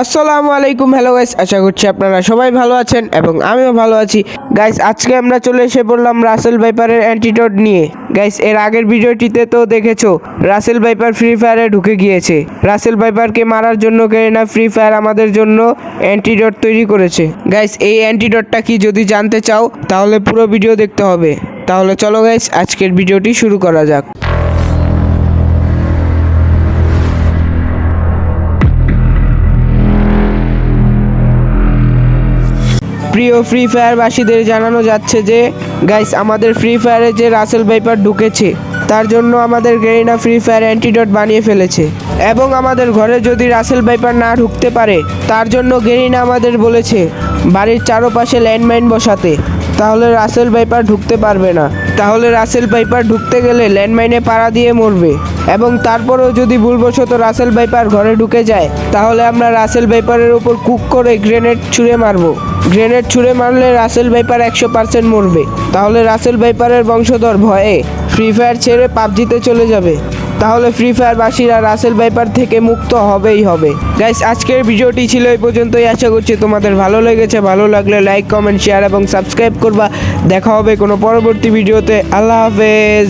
আসসালামু আলাইকুম hello guys আশা করছি আপনারা সবাই ভালো আছেন এবং আমিও ভালো আছি। গাইস আজকে আমরা চলে এসে বললাম রাসেল ভাইপারের অ্যান্টিডোট নিয়ে। গাইস এর আগের ভিডিওটিতে তো দেখেছ রাসেল ভাইপার ফ্রি ফায়ারে ঢুকে গিয়েছে। রাসেল ভাইপারকে মারার জন্য গেরিনা ফ্রি ফায়ার আমাদের জন্য অ্যান্টিডোট তৈরি করেছে। গাইস এই অ্যান্টিডোটটা কি যদি জানতে চাও, তাহলে পুরো ভিডিও দেখতে হবে। তাহলে চলো গাইস আজকের ভিডিওটি শুরু করা যাক। প্রিয় ফ্রি ফায়ারবাসীদের জানানো যাচ্ছে যে গাইস আমাদের ফ্রি ফায়ারে যে রাসেল ভাইপার ঢুকেছে, তার জন্য আমাদের গেরিনা ফ্রি ফায়ার অ্যান্টিডট বানিয়ে ফেলেছে। এবং আমাদের ঘরে যদি রাসেল ভাইপার না ঢুকতে পারে, তার জন্য গেরিনা আমাদের বলেছে, বাড়ির চারপাশে ল্যান্ডমাইন বসাতে। তাহলে রাসেল ভাইপার ঢুকতে পারবে না। তাহলে রাসেল ভাইপার ঢুকতে গেলে ল্যান্ডমাইনে পাড়া দিয়ে মরবে। এবং তারপরেও যদি ভুলবশত রাসেল ভাইপার ঘরে ঢুকে যায়, তাহলে আমরা রাসেল ভাইপারের উপর কুক করে গ্রেনেড ছুঁড়ে মারবো। গ্রেনেড ছুঁড়ে মারলে রাসেল ভাইপার একশো পার্সেন্ট মরবে। তাহলে রাসেল ভাইপারের বংশধর ভয়ে ফ্রি ফায়ার ছেড়ে পাবজিতে চলে যাবে। তাহলে ফ্রি ফায়ারবাসীরা রাসেল ভাইপার থেকে মুক্ত হবেই হবে। গাইস আজকের ভিডিওটি ছিল এই পর্যন্তই। আশা করছি তোমাদের ভালো লেগেছে। ভালো লাগলে লাইক কমেন্ট শেয়ার এবং সাবস্ক্রাইব করবা। দেখা হবে কোনো পরবর্তী ভিডিওতে। আল্লাহ হাফেজ।